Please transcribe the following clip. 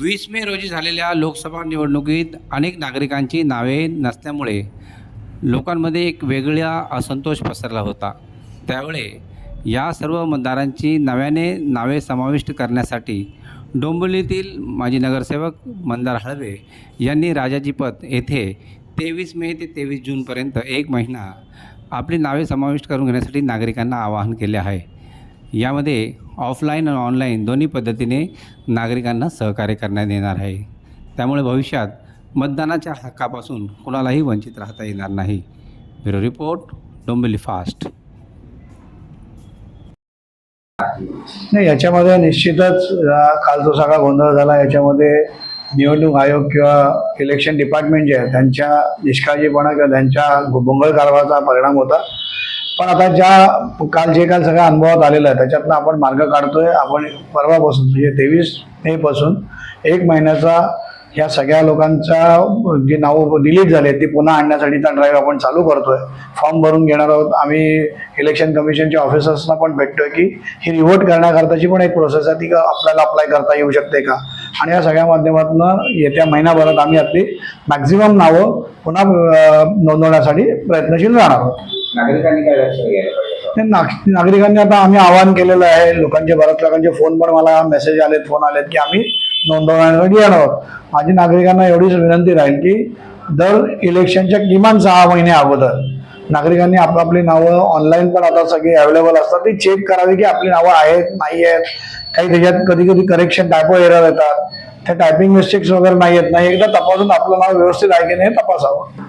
वीस मे रोजी झालेल्या लोकसभा निवडणुकीत अनेक नागरिकांची नावे नसल्यामुळे लोकांमध्ये एक वेगळा असंतोष पसरला होता. त्यावेळे या सर्व मतदारांची नव्याने नावे समाविष्ट करण्यासाठी डोंबिवलीतील माजी नगरसेवक मंदार हळवे यांनी राजाजीपत येथे तेवीस मे ते तेवीस जूनपर्यंत एक महिना आपली नावे समाविष्ट करून घेण्यासाठी नागरिकांना आवाहन केले आहे. यामध्ये ऑफलाईन आणि ऑनलाईन दोन्ही पद्धतीने नागरिकांना सहकार्य करण्यात येणार आहे. त्यामुळे भविष्यात मतदानाच्या हक्कापासून कुणालाही वंचित राहता येणार नाही. Bureau report Dombivli fast. नाही याच्यामध्ये निश्चितच काल जो सगळा गोंधळ झाला याच्यामध्ये निवडणूक आयोग किंवा इलेक्शन डिपार्टमेंट जे आहे त्यांच्या निष्काळजीपणा किंवा त्यांच्या भोंगळ कारवाचा परिणाम होता. पण आता ज्या काल जे काल सगळ्या अनुभवात आलेलं आहे त्याच्यातनं आपण मार्ग काढतोय. आपण परवापासून म्हणजे तेवीस मेपासून एक महिन्याचा ह्या सगळ्या लोकांचा जी नावं डिलीट झाली आहेत ती पुन्हा आणण्यासाठीचा ड्राईव्ह आपण चालू करतोय. फॉर्म भरून घेणार आहोत. आम्ही इलेक्शन कमिशनच्या ऑफिसर्सना पण भेटतोय की ही रिव्होट करण्याकरताची पण एक प्रोसेस आहे. ती का आपल्याला अप्लाय करता येऊ शकते का? आणि या सगळ्या माध्यमातून येत्या महिनाभरात आम्ही आपली मॅक्झिमम नावं पुन्हा नोंदवण्यासाठी प्रयत्नशील राहणार आहोत. नागरिकांनी काय लक्ष घ्यायला पाहिजे? नागरिकांनी आता आम्ही आवाहन केलेलं आहे लोकांचे बऱ्याच लोकांचे फोन पण मला मेसेज आलेत फोन आलेत की आम्ही नोंदवण्यासाठी येणार आहोत. माझी नागरिकांना एवढीच विनंती राहील की दर इलेक्शनच्या किमान सहा महिने अगोदर नागरिकांनी आपापली नावं ऑनलाईन पण आता सगळी अवेलेबल असतात. ती चेक करावी की आपली नावं आहेत नाही आहेत. काही त्याच्यात कधी कधी करेक्शन टायपो एरर येतात. त्या टायपिंग मिस्टेक्स वगैरे नाही येत. नाही एकदा तपासून आपलं नाव व्यवस्थित आहे की नाही हे तपासावं.